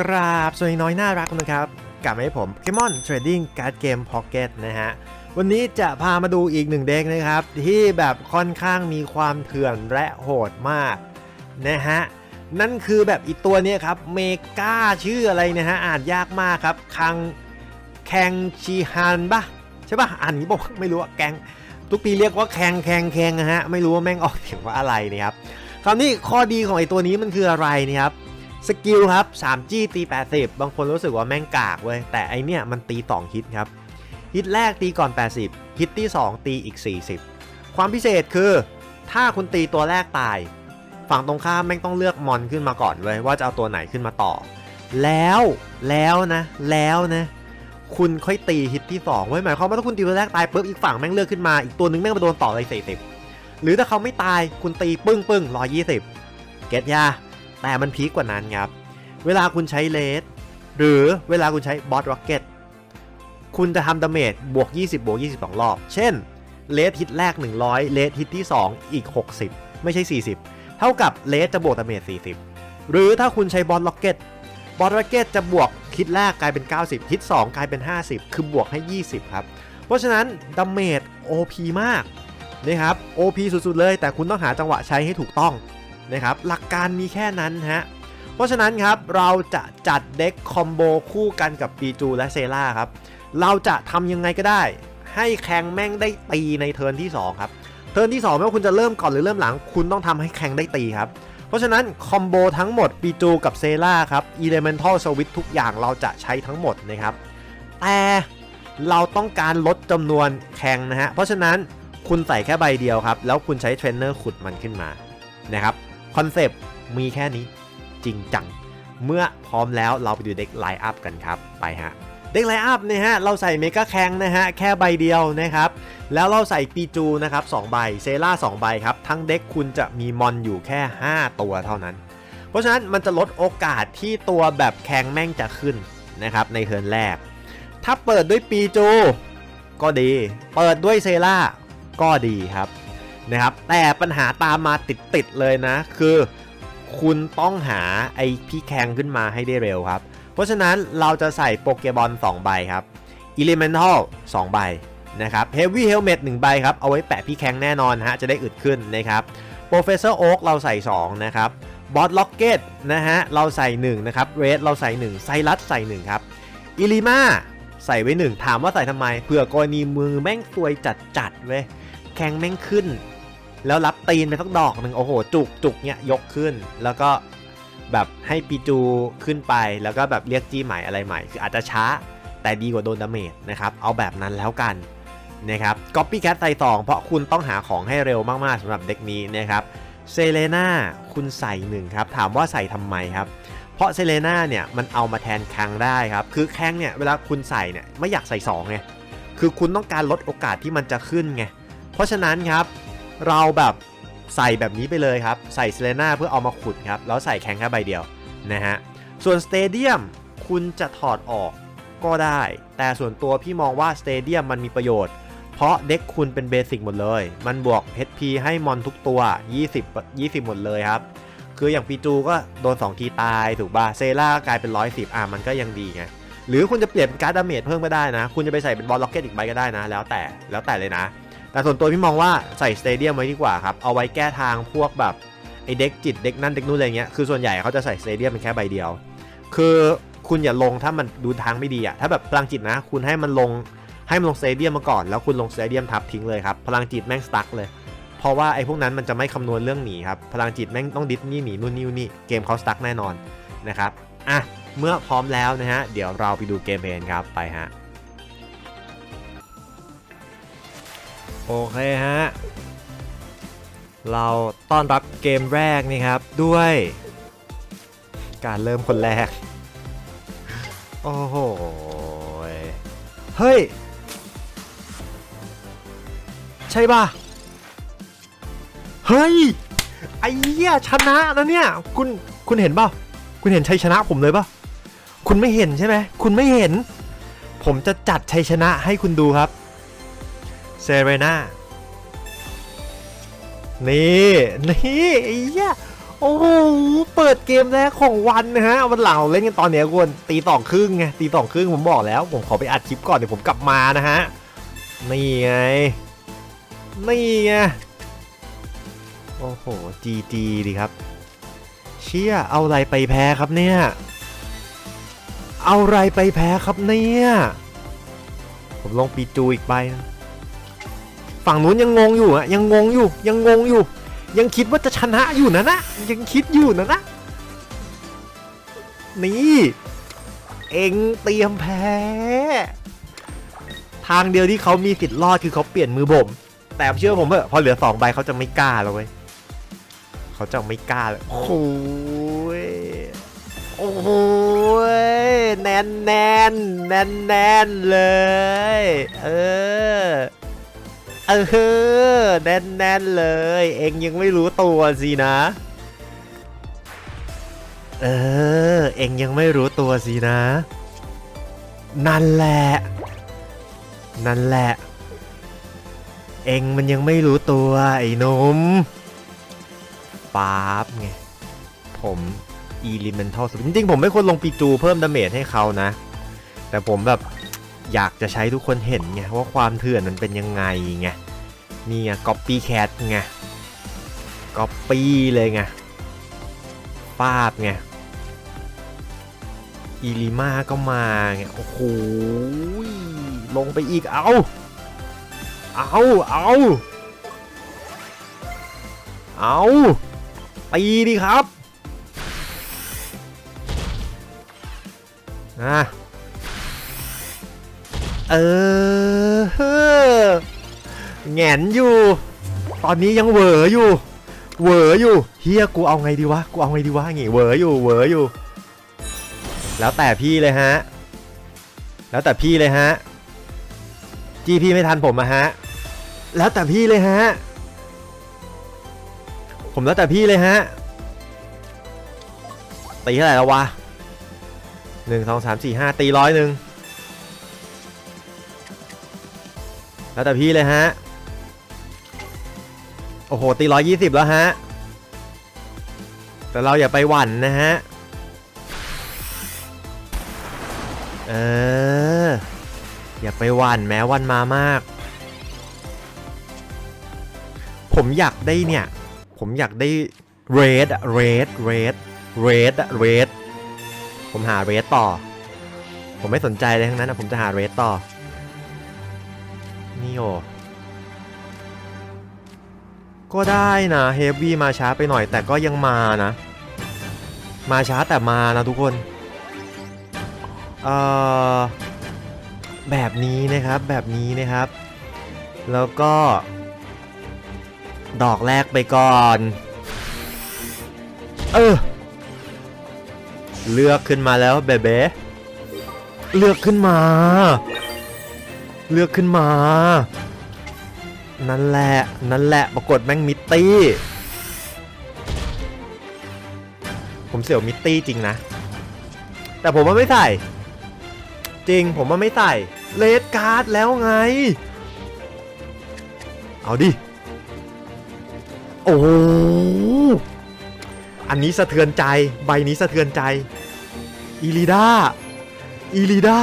กราบสวัสดีน้อยน่ารักนะครับ กลับมาให้ผม Pokemon Trading Card Game Pocket นะฮะ วันนี้จะพามาดูอีกหนึ่งเด็กนะครับ ที่แบบค่อนข้างมีความเถื่อนและโหดมากนะฮะ นั่นคือแบบอีกตัวนี้ครับเมกาชื่ออะไรนะฮะ อ่านยากมากครับ คังแคงชีฮันปะใช่ปะอ่านนี้บอกไม่รู้อะแกงทุกปีเรียกว่าแคงแคงแคงนะฮะ ไม่รู้ว่าแม่งออกเสียงว่าอะไรนะครับคราวนี้ข้อดีของไอตัวนี้มันคืออะไรนะครับ สกิลครับ 3G ตี 80 บางคนรู้สึกว่าแม่งกากเว้ย แต่ไอเนี่ยมันตี 2 ฮิตครับ ฮิตแรกตีก่อน 80 ฮิตที่ 2 ตีอีก 40 ความพิเศษคือ ถ้าคุณตีตัวแรกตาย ฝั่งตรงข้ามแม่งต้องเลือกมอนขึ้นมาก่อนเว้ยว่าจะเอาตัวไหนขึ้นมาต่อ แล้วแล้วนะ แล้วนะ คุณค่อยตีฮิตที่2เว้ยหมายความว่าถ้าคุณตีตัวแรกตายปุ๊บอีกฝั่งแม่งเลือกขึ้นมาอีกตัวนึงแม่งมาโดนต่อเลย40 หรือถ้าเขาไม่ตายคุณตีปึ้งปึ้ง120 เก็ตยา แต่มันพีคกว่านั้นครับ เวลาคุณใช้เลสหรือเวลาคุณใช้บอสร็อกเก็ตคุณจะทำดาเมจบวก 20 บวก 22 รอบ เช่นเลสฮิตแรก 100 เลสฮิตที่ 2 อีก 60 ไม่ใช่ 40 เท่ากับเลสจะบวกดาเมจ 40 หรือถ้าคุณใช้บอสร็อกเก็ตบอสร็อกเก็ตจะบวกฮิตแรกกลายเป็น 90 ฮิต 2 กลายเป็น 50 คือบวกให้ 20 ครับ เพราะฉะนั้นดาเมจ OP มากนะครับ OP สุดๆเลย แต่คุณต้องหาจังหวะใช้ให้ถูกต้อง นะครับหลักการมีแค่นั้นฮะเพราะฉะนั้นครับเราจะจัดเด็กคอมโบคู่กันกับปีจูและเซล่าครับเราจะทำยังไงก็ได้ ให้แข่งแม่งได้ตีในเทิร์นที่2ครับเทิร์นที่2ไม่ว่าคุณจะเริ่มก่อนหรือเริ่มหลัง คุณต้องทำให้แข่งได้ตีครับเพราะฉะนั้น คอมโบทั้งหมดปีจูกับเซล่าครับ Elemental Switch ทุกอย่างเราจะใช้ทั้งหมดนะครับ แต่เราต้องการลดจำนวนแข่งนะฮะ เพราะฉะนั้นคุณใส่แค่ใบเดียวครับ แล้วคุณใช้เทรนเนอร์ขุดมันขึ้นมานะครับ คอนเซปต์มีแค่นี้จริงจัง เมื่อพร้อมแล้วเราไปดูเด็กไลน์อัพกันครับไปฮะเด็กไลน์อัพนะฮะเราใส่เมกาแคงนะฮะแค่ใบเดียวนะครับแล้วเราใส่ปีจูนะครับ2ใบเซล่า2ใบครับทั้งเด็กคุณจะมีมอนอยู่แค่ 5 ตัวเท่านั้น เพราะฉะนั้นมันจะลดโอกาสที่ตัวแบบแคงแม่งจะขึ้นนะครับในเทิร์นแรก ถ้าเปิดด้วยปีจู ก็ดี เปิดด้วยเซล่าก็ดีครับ นะครับแต่ปัญหาตามมาติดๆเลยนะ คือคุณต้องหาไอพี่แคงขึ้นมาให้ได้เร็วครับ เพราะฉะนั้นเราจะใส่โปเกบอล2ใบครับ Elemental 2ใบนะครับ Heavy Helmet 1ใบครับ เอาไว้แปะพี่แคงแน่นอนฮะ จะได้อึดขึ้นนะครับ Professor Oak เราใส่ 2 นะครับ Bot Rocket นะฮะ เราใส่ 1 นะครับ Red เราใส่ 1 ไซรัสใส่ 1 ครับอิลิมาใส่ไว้ 1 ถามว่าใส่ทำไมเผื่อกรณีมือแม่งซวยจัดๆเว้ยแข็งแม่งขึ้น แล้วรับตีนไปสักดอกหนึ่งโอ้โห จุกจุกเนี่ยยกขึ้น แล้วก็แบบให้ปีจูขึ้นไปแล้วก็แบบเรียกจี้ใหม่อะไรใหม่ คืออาจจะช้าแต่ดีกว่าโดนดาเมจนะครับ เอาแบบนั้นแล้วกันนะครับก๊อปปี้แคทใส่สองเพราะคุณต้องหาของให้เร็วมากๆสำหรับเด็กนี้นะครับเซเลนาคุณใส่หนึ่งครับ ถามว่าใส่ทำไมครับ เพราะเซเลนาเนี่ยมันเอามาแทนแคงได้ครับ คือแคงเนี่ยเวลาคุณใส่เนี่ยไม่อยากใส่2ไงคือคุณต้องการลดโอกาสที่มันจะขึ้นไงเพราะฉะนั้นครับ เราแบบใส่แบบนี้ไปเลยครับ ใส่เซเลน่าเพื่อเอามาขุดครับ แล้วใส่แข็งแค่ใบเดียวนะฮะ ส่วนสเตเดียมคุณจะถอดออกก็ได้ แต่ส่วนตัวพี่มองว่าสเตเดียมมันมีประโยชน์ เพราะเด็กคุณเป็นเบสิกหมดเลย มันบวก HP ให้มอนทุกตัว 20 20 หมดเลยครับ คืออย่างปีจูก็โดน 2 ทีตายถูกป่ะเซล่ากลายเป็น 110 อะมันก็ยังดีไง หรือคุณจะเปลี่ยนเป็นการ์ดดาเมจเพิ่มก็ได้นะ คุณจะไปใส่เป็นบอลล็อกเก็ตอีกใบก็ได้นะ แล้วแต่ แล้วแต่เลยนะ แต่ส่วนตัวพี่มองว่าใส่สเตเดียมไว้ดีกว่าครับ เอาไว้แก้ทางพวกแบบไอเด็กจิตเด็กนั่นเด็กนู่นอะไรเงี้ย คือส่วนใหญ่เขาจะใส่สเตเดียมเป็นแค่ใบเดียว คือคุณอย่าลงถ้ามันดูทางไม่ดีอะถ้าแบบพลังจิตนะ คุณให้มันลงให้มันลงสเตเดียมมาก่อน แล้วคุณลงสเตเดียมทับทิ้งเลยครับ พลังจิตแม่งสตั๊กเลย เพราะว่าไอ้พวกนั้นมันจะไม่คำนวณเรื่องหนีครับ พลังจิตแม่งต้องดิสนี่หนีนู่นนี่นี่เกมเขาสตั๊กแน่นอนนะครับ อะ เมื่อพร้อมแล้วนะฮะ เดี๋ยวเราไปดูเกมเพลนครับ ไปฮะ โอเคฮะ เราต้อนรับเกมแรกนี่ครับด้วย การเริ่มคนแรก โอ้โห เฮ้ย ใช่ป่ะ เฮ้ย ไอ้เหี้ยชนะนะเนี่ย คุณ คุณเห็นป่ะ คุณเห็นชัยชนะผมเลยป่ะ คุณไม่เห็นใช่ไหม คุณไม่เห็น ผมจะจัดชัยชนะให้คุณดูครับ ซเรนานี่นี่ไอ้เหี้ยโอ้โหเปิดเกมแรกของวันนะฮะวันหลังเราเล่นกันตอนเนี้ยควรตีสองครึ่งไงตีสองครึ่งผมบอกแล้ว ผมขอไปอัดคลิปก่อนเดี๋ยวผมกลับมานะฮะนี่ไงนี่ไงโอ้โหจีจีดีครับ เชี่ยเอาอะไรไปแพ้ครับเนี่ย เอาอะไรไปแพ้ครับเนี่ย ผมลงปีจูอีกใบนะ ฝั่งนู้นยังงงอยู่อะยังงงอยู่ ยังงงอยู่ ยังคิดว่าจะชนะอยู่นะนะยังคิดอยู่นะนะนี่เอ็งเตรียมแพ้ ทางเดียวที่เขามีสิทธิ์รอดคือเขาเปลี่ยนมือบ่มแต่เชื่อผมเถอะพอเหลือสองใบเขาจะไม่กล้าแล้วเว้ยเขาจะไม่กล้าเลยโอ้โหยโอ้โหยแน่นแน่นแน่นแน่นเลย เออ เออแน่นแน่นเลย เองยังไม่รู้ตัวสินะ เออ เองยังไม่รู้ตัวสินะ นั่นแหละ นั่นแหละ เองมันยังไม่รู้ตัวไอ้นมป๊าบไง ผม Elemental Switch จริงๆ ผมไม่ควรลงปีจูเพิ่มดาเมจให้เขานะ แต่ผมแบบ อยากจะใช้ทุกคนเห็นไงว่าความเถื่อนมันเป็นยังไงไงนี่ไง copy cat ไง copy เลยไงฟาบไงอีลิมาก็มาไงโอ้โหลงไปอีกเอาเอาเอาเอาตีดิครับนะ เออแหงนอยู่ ตอนนี้ยังเหวออยู่เหวออยู่เฮียกูเอาไงดีวะกูเอาไงดีวะงี้เหวออยู่เหวออยู่ แล้วแต่พี่เลยฮะ แล้วแต่พี่เลยฮะจีพี่ไม่ทันผมอะฮะ แล้วแต่พี่เลยฮะ ผมแล้วแต่พี่เลยฮะตีเท่าไหร่แล้ววะหนึ่งสองสามสี่ห้าตีร้อยหนึ่ง แล้วแต่พี่เลยฮะ โอ้โห ตีร้อยยี่สิบแล้วฮะ แต่เราอย่าไปหวั่นนะฮะ เออ อย่าไปหวั่นแม้วันมามาก ผมอยากได้เนี่ย ผมอยากได้เรดเรดเรดเรดเรดผมหาเรดต่อ ผมไม่สนใจเลยทั้งนั้นนะผมจะหาเรดต่อ นี่โอก็ได้นะเฮฟวี่มาช้าไปหน่อยแต่ก็ยังมานะ มาช้าแต่มานะทุกคนเอ่อแบบนี้นะครับแบบนี้นะครับ แล้วก็ ดอกแรกไปก่อน เออ เลือกขึ้นมาแล้วเบเบ้เลือกขึ้นมา เลือกขึ้นมา นั่นแหละ นั่นแหละ ปรากฏแม่งมิตตี้ ผมเสียวมิตตี้จริงนะ แต่ผมว่าไม่ใส่ จริงผมว่าไม่ใส่ เลดการ์ดแล้วไง เอาดิ โอ้ อันนี้สะเทือนใจ ใบนี้สะเทือนใจ อีลีดาอีลีดา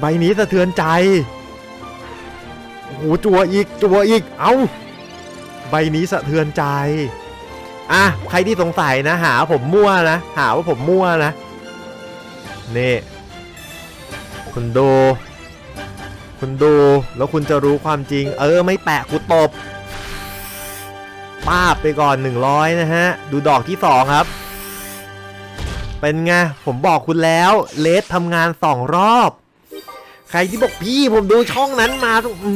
ใบนี้สะเทือนใจโอ้โหจัวอีกจัวอีก เอาใบนี้สะเทือนใจ อะ ใครที่สงสัยนะ หาผมมั่วนะ หาว่าผมมั่วนะ นี่ คุณดู คุณดู แล้วคุณจะรู้ความจริง เออ ไม่แปะกูตบป้าบไปก่อน 100 นะฮะ ดูดอกที่ 2 ครับ เป็นไง ผมบอกคุณแล้ว เลสทำงาน 2 รอบ ใครที่บอกพี่ผมดูช่องนั้นมาต้องอื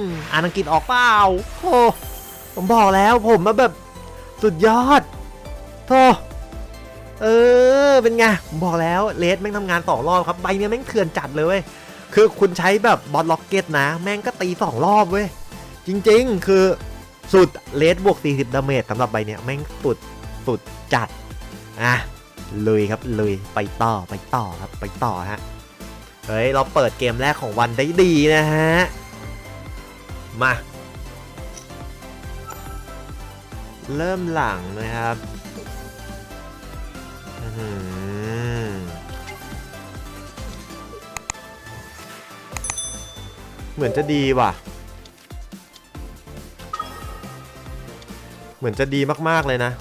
มอ่านอังกฤษออกเปล่าโอ้ผมบอกแล้วผมมาแบบสุดยอดโธ่เออ เป็นไง ผมบอกแล้วเลสแม่งทำงานสองรอบครับ ใบเนี้ยแม่งเถื่อนจัดเลยเว้ย คือคุณใช้แบบบอลล็อกเก็ตนะ แม่งก็ตีสองรอบเว้ย จริงๆ คือสุดเลสบวก 40 ดาเมจสำหรับใบเนี้ยแม่งสุดสุดจัด อะลุยครับเลยไปต่อไปต่อครับไปต่อฮะ เฮ้ย เราเปิดเกมแรกของวันได้ดีนะฮะ มา เริ่มหลังนะครับเหมือนจะดีว่ะ เหมือนจะดีมาก ๆ เลยนะ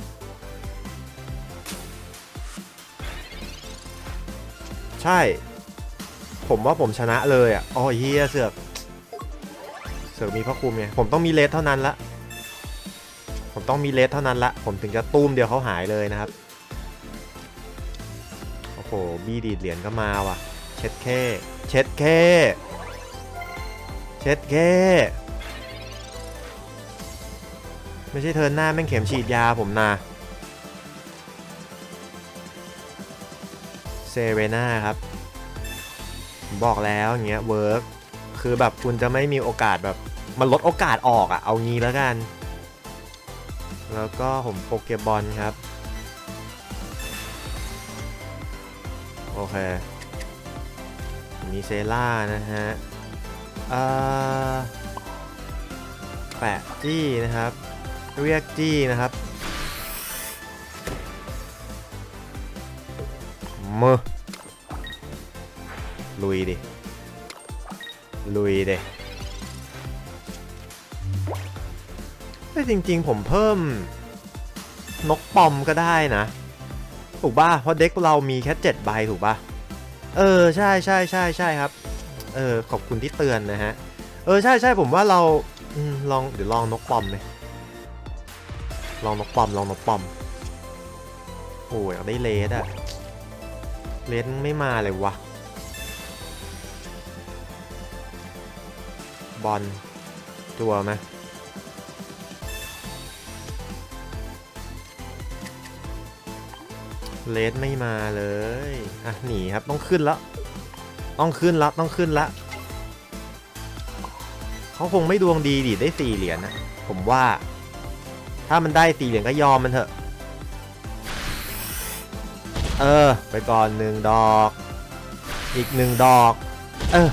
ใช่ ผมว่าผมชนะเลยอะอ๋อเฮียเสือก เสือกมีพระคุมไงผมต้องมีเลสเท่านั้นละ ผมต้องมีเลสเท่านั้นละ ผมถึงจะตุ้มเดียวเขาหายเลยนะครับ โอ้โห บีดีดเหรียญก็มาว่ะ เช็ดแค่ เช็ดแค่ เช็ดแค่ไม่ใช่เทินหน้าแม่งเข็มฉีดยาผมนะเซเรนาครับ บอกแล้วอย่างเงี้ยเวิร์กคือแบบคุณจะไม่มีโอกาสแบบมันลดโอกาสออกอะเอางี้แล้วกัน แล้วก็ผมโปเกบอลครับ โอเค มีเซล่านะฮะเออแปะจี้นะครับ เรียกจี้นะครับมือ ลุยดิ ลุยดิแต่จริงๆผมเพิ่มนกปอมก็ได้นะ ถูกป่ะ เพราะเด็กเรามีแค่7ใบถูกป่ะ เออ ใช่ใช่ใช่ใช่ครับ เออ ขอบคุณที่เตือนนะฮะ เออ ใช่ใช่ผมว่าเราอลองเดี๋ยวลองนกปอมเลยลองนกปอมลองนกปอมโอ้ยอยากได้เลสอะเลสไม่มาเลยวะ บอลตัวไหมเลสไม่มาเลย อะ หนีครับ ต้องขึ้นแล้ว ต้องขึ้นแล้ว ต้องขึ้นแล้ว เขาคงไม่ดวงดีดิได้สี่เหรียญนะ ผมว่า ถ้ามันได้สี่เหรียญก็ยอมมันเถอะ เออ ไปก่อนหนึ่งดอก อีกหนึ่งดอก เออ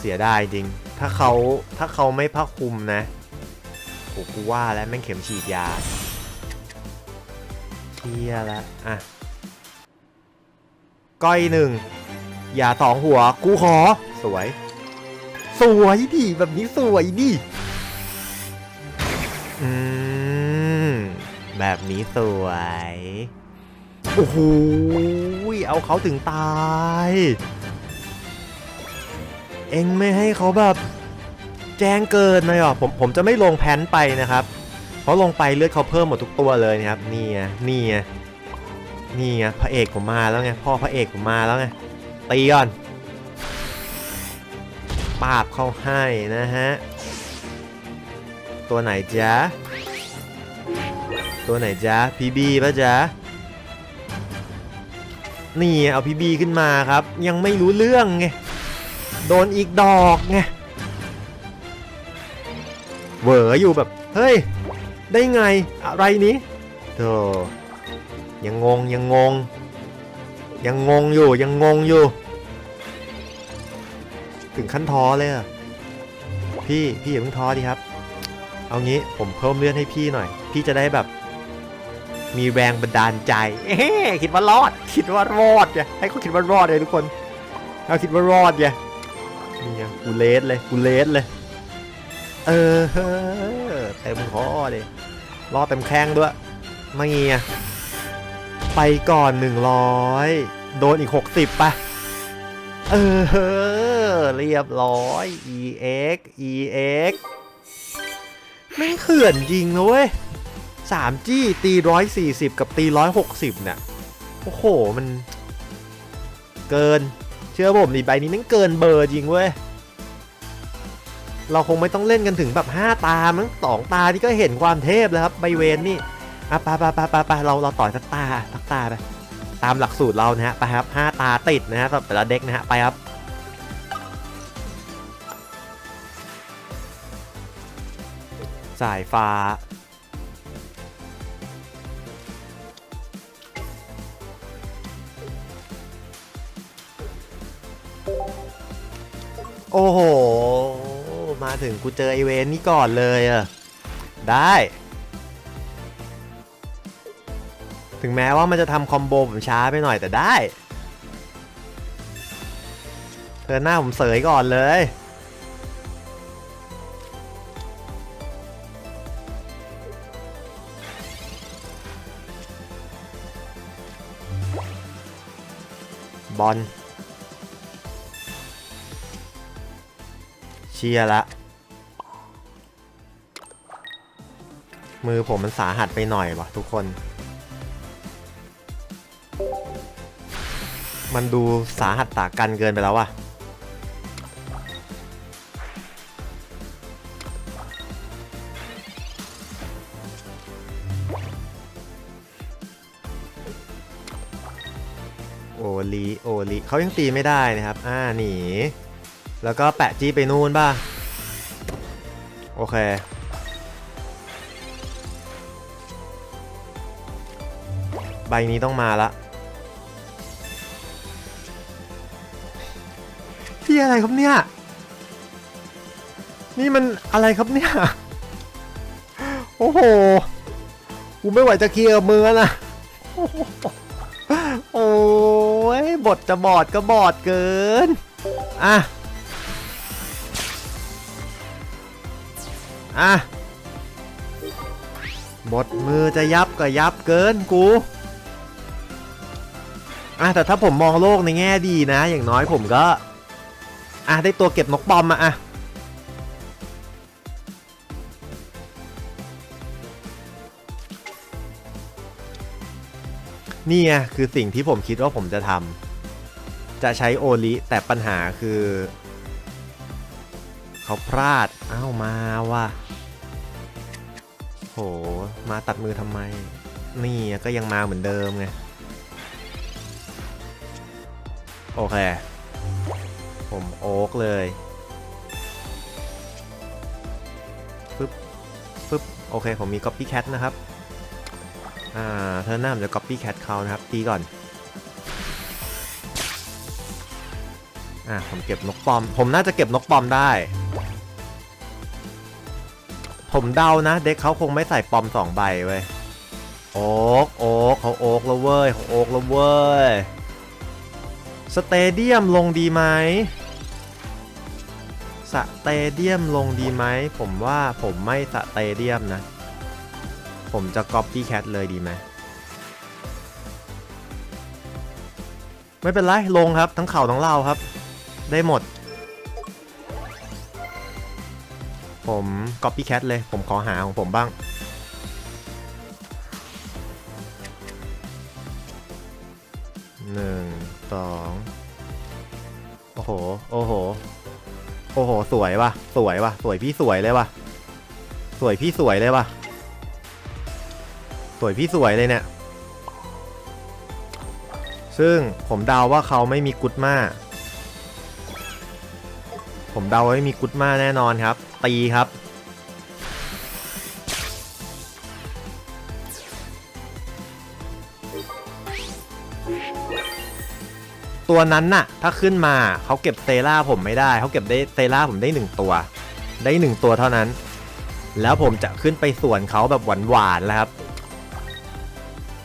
เสียดายจริง ถ้าเขาถ้าเขาไม่พักคุมนะโหกูว่าแล้วแม่งเข็มฉีดยาเที่ยละอะก้อยหนึ่งอย่าสองหัว กูขอ สวย สวยดิแบบนี้สวยดิอืม แบบนี้สวย โอ้โหเอาเขาถึงตาย เองไม่ให้เขาแบบแจ้งเกินเลยเหรอผมผมจะไม่ลงแพนไปนะครับ เพราะลงไปเลือดเขาเพิ่มหมดทุกตัวเลยนะครับนี่ไงนี่ไงนี่ไงพระเอกผมมาแล้วไงพ่อพระเอกผมมาแล้วไงตีก่อนปาบเข้าให้นะฮะตัวไหนจ๊ะตัวไหนจ๊ะพีบีป่ะจ๊ะนี่เอาพีบีขึ้นมาครับ ยังไม่รู้เรื่องไง โดนอีกดอกไงเหวออยู่แบบ เฮ้ย ได้ไงอะไรนี้โธ่ยังงงยังงง ยังงงอยู่ยังงงอยู่ ถึงขั้นท้อเลยอะพี่พี่อย่าเพิ่งท้อดิครับ เอางี้ผมเพิ่มเลือดให้พี่หน่อย พี่จะได้แบบ มีแรงบันดาลใจเอ๊คิดว่ารอด คิดว่ารอดไงให้เขาคิดว่ารอดเลยทุกคนเขาคิดว่ารอดไง นี่ไงกูเลสเลยกูเลสเลย เออเต็มคอเลยรอเต็มแข้งด้วยไม่เงี้ยไปก่อน 100 โดนอีก 60ป่ะ เออ เรียบร้อย EX EX ไม่งเขื่อนจริงนะเว้ย3จี้ตี140กับตี160เนี่ย โอ้โห มัน เกิน เชื่อผมดิใบนี้นั่งเกินเบอร์จริงเว้ย เราคงไม่ต้องเล่นกันถึงแบบ 5 ตา มั้งสองตาที่ก็เห็นความเทพแล้วครับใบเวนนี่อะปไปไปไปไปเราเราต่อยสักตาสักตาไปตามหลักสูตรเรานะฮะไปครับ5ตาติดนะฮะสำหรับแต่ละเด็กนะฮะไปครับสายฟ้า โอ้โห มาถึงกูเจอไอเวนนี่ก่อนเลยอะได้ ถึงแม้ว่ามันจะทำคอมโบผมช้าไปหน่อยแต่ได้เธอหน้าผมเสยก่อนเลยบอล ชียร์ละ มือผมมันสาหัสไปหน่อยวะทุกคน มันดูสาหัสตากันเกินไปแล้ววะโอลีโอลีเขายังตีไม่ได้นะครับ อ่าหนี แล้วก็แปะจี้ไปนู่นป่ะ โอเค ใบนี้ต้องมาละพี่อะไรครับเนี่ย นี่มันอะไรครับเนี่ย โอ้โห กูไม่ไหวจะเคลียร์มือแล้วนะโอ้ยบทจะบอดก็บอดเกิน อะ อะบทมือจะยับก็ยับเกินกูอะแต่ถ้าผมมองโลกในแง่ดีนะ อย่างน้อยผมก็อะได้ตัวเก็บนกปอมมาอะนี่ไงคือสิ่งที่ผมคิดว่าผมจะทำจะใช้โอลิแต่ปัญหาคือ เขาพลาดอ้าวมาว่ะ โห มาตัดมือทำไม นี่ก็ยังมาเหมือนเดิมไง โอเค ผมโอ๊กเลยปึ๊บปึ๊บ โอเค ผมมี copycat นะครับ อ่า เธอหน้าผมจะ copycat เขานะครับ ตีก่อน อ่า ผมเก็บนกปอม ผมน่าจะเก็บนกปอมได้ ผมเดานะ เด็กเขาคงไม่ใส่ปอมสองใบเว้ยโอ๊กโอ๊กเขาโอ๊กแล้วเว้ยเขาโอ๊กแล้วเว้ยสเตเดียมลงดีไหมสเตเดียมลงดีไหมผมว่าผมไม่สเตเดียมนะ ผมจะ copy cat เลยดีไหมไม่เป็นไร ลงครับทั้งเข่าทั้งเล่าครับ ได้หมด ผม copy cat เลย ผมขอหาของผมบ้าง หนึ่ง สอง โอ้โห โอ้โห โอ้โห สวยว่ะ สวยว่ะ สวยพี่สวยเลยว่ะ สวยพี่สวยเลยว่ะ สวยพี่สวยเลยเนี่ย ซึ่งผมเดาว่าเขาไม่มีกุดมาผมเดาว่าไม่มีกุดมาแน่นอนครับ ตีครับ ตัวนั้นน่ะ ถ้าขึ้นมาเขาเก็บเซล่าผมไม่ได้ เขาเก็บได้เซล่าผมได้หนึ่งตัว ได้หนึ่งตัวเท่านั้น แล้วผมจะขึ้นไปสวนเขาแบบหวานๆแล้วครับ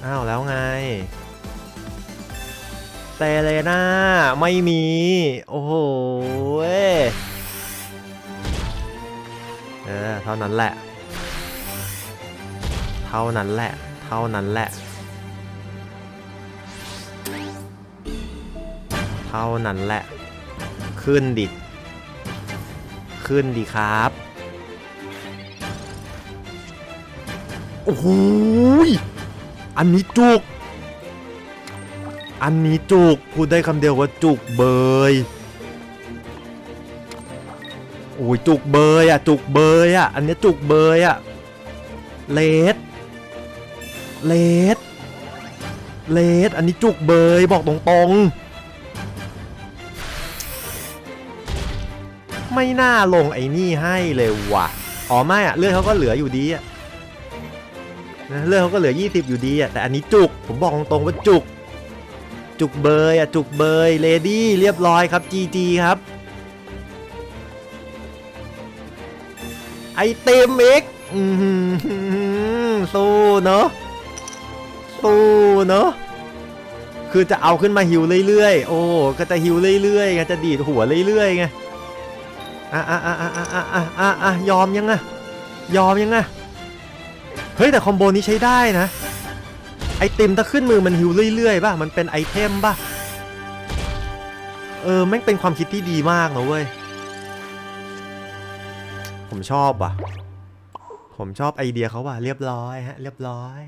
อ้าวแล้วไงเซเลน่าไม่มี โอ้โห เออ เท่านั้นแหละ เท่านั้นแหละ เท่านั้นแหละ เท่านั้นแหละ ขึ้นดิ ขึ้นดิครับ โอ้โหยอันนี้จุก อันนี้จุก พูดได้คำเดียวว่าจุกเบย อ้ยจุกเบยอะจุกเบยอะอันนี้จุกเบยอะเลดเลดเลดอันนี้จุกเบยบอกตรงๆ ไม่น่าลงไอ้นี่ให้เลยว่ะอ๋อไม่อะเลือดเขาก็เหลืออยู่ดีอะนะเลือดเขาก็เหลือ 20 อยู่ดีอะแต่อันนี้จุกผมบอกตรงๆว่าจุก จุกเบยอะจุกเบยเลดี้เรียบร้อยครับ GG ครับ ไอเต็มอีกอืมสู้เนอะสู้เนอะคือจะเอาขึ้นมาฮิวเรื่อยๆ โอ้ก็จะฮิวเรื่อยๆไงจะดีดหัวเรื่อยๆไงอะอะอะอะอะอะอะอะยอมยังอะยอมยังอะเฮ้ยแต่คอมโบนี้ใช้ได้นะไอติมถ้าขึ้นมือมันฮิวเรื่อยๆป่ะมันเป็นไอเทมป่ะเออแม่งเป็นความคิดที่ดีมากนะเว้ย ผมชอบว่ะ ผมชอบไอเดียเขาว่ะเรียบร้อยฮะเรียบร้อย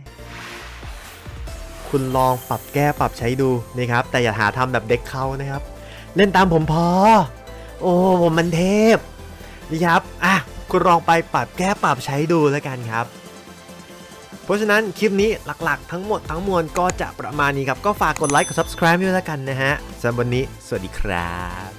คุณลองปรับแก้ปรับใช้ดูนะครับ แต่อย่าหาทำแบบเด็กเขานะครับ เล่นตามผมพอ โอ้ผมมันเทพนี่ครับอะคุณลองไปปรับแก้ปรับใช้ดูแล้วกันครับเพราะฉะนั้นคลิปนี้หลักๆ ทั้งหมดทั้งมวลก็จะประมาณนี้ครับ ก็ฝากกดไลค์กด subscribe ด้วยแล้วกันนะฮะสำหรับวันนี้ สวัสดีครับ